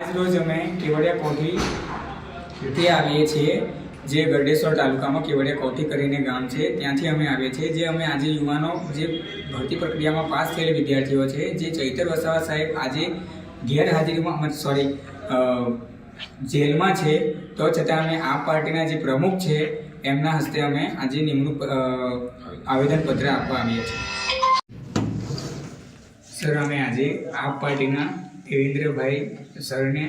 આજરોજ અમે કેવડિયા કોઠીથી આવીએ છીએ, જે ગરડેશ્વર તાલુકામાં કેવડિયા કોઠી કરીને ગામ છે. ત્યાંથી અમે આવીએ છીએ, જે અમે આજે યુવાનો, જે ભરતી પ્રક્રિયામાં પાસ થયેલા વિદ્યાર્થીઓ છે, જે ચૈતર વસાવા સાહેબ આજે ગેરહાજરીમાં સોરી જેલમાં છે. તો છતાં અમે આ પાર્ટીના જે પ્રમુખ છે, એમના હસ્તે અમે આજે નિમણૂક આવેદનપત્ર આપવા આવીએ છીએ. સર અમે આજે આપ પાર્ટીના દેવેન્દ્રભાઈ સરને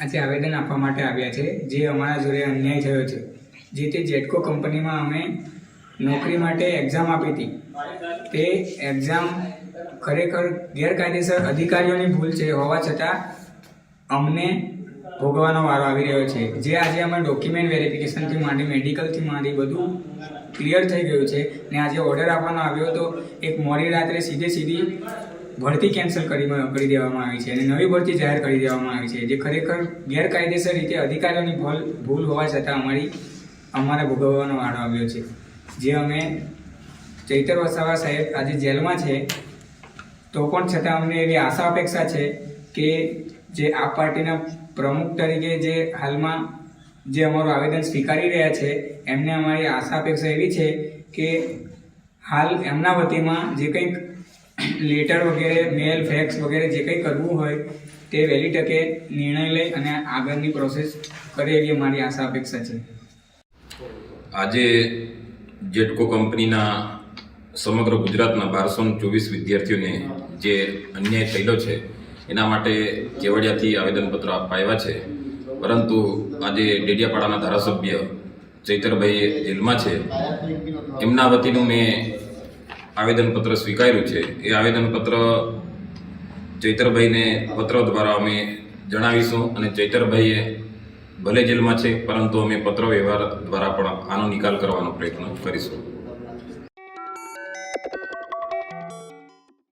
આજે આવેદન આપવા માટે આવ્યા છે, જે અમારા જોડે અન્યાય થયો છે. જે તે જેટકો કંપનીમાં અમે નોકરી માટે એક્ઝામ આપી હતી. તે એક્ઝામ ખરેખર ગેરકાયદેસર અધિકારીઓની ભૂલ છે. હોવા છતાં અમને ભોગવાનો વારો આવી રહ્યો છે. જે આજે અમે ડોક્યુમેન્ટ વેરિફિકેશનથી માંડી મેડિકલથી માંડી બધું ક્લિયર થઈ ગયું છે ને આજે ઓર્ડર આપવાનો આવ્યો તો એક મોડી રાત્રે સીધે સીધી ભરતી કેન્સલ કરી કરી દેવામાં આવી છે અને નવી ભરતી જાહેર કરી દેવામાં આવી છે. જે ખરેખર ગેરકાયદેસર રીતે અધિકારીઓની ભૂલ ભૂલ હોવા છતાં અમારી, અમારે ભોગવવાનો વારો આવ્યો છે. જે અમે ચૈતર વસાવા સાહેબ આજે જેલમાં છે, તો પણ છતાં અમને એવી આશા અપેક્ષા છે કે જે આ પાર્ટીના પ્રમુખ તરીકે જે હાલમાં જે અમારું આવેદન સ્વીકારી રહ્યા છે, એમને અમારી આશા અપેક્ષા એવી છે કે હાલ એમના વતીમાં જે કંઈક લેટર વગેરે, મેલ, ફેક્સ વગેરે જે કંઈ કરવું હોય તે વહેલી તકે નિર્ણય લઈ અને આગળની પ્રોસેસ કરે એવી અમારી આશા અપેક્ષા છે. આજે જેટકો કંપનીના સમગ્ર ગુજરાતના બારસો ચોવીસ વિદ્યાર્થીઓને જે અન્યાય થયેલો છે એના માટે કેવડિયાથી આવેદનપત્ર આપવા આવ્યા છે. પરંતુ આજે ડેડિયાપાડાના ધારાસભ્ય ચૈતરભાઈ જેલમાં છે. એમના વતીનું મેં આવેદનપત્ર સ્વીકાર્યું છે. એ આવેદનપત્ર ચૈતરભાઈને પત્ર દ્વારા અમે જણાવીશું અને ચૈતરભાઈએ ભલે જેલમાં છે, પરંતુ અમે પત્ર વ્યવહાર દ્વારા પણ આનો નિકાલ કરવાનો પ્રયત્ન કરીશું.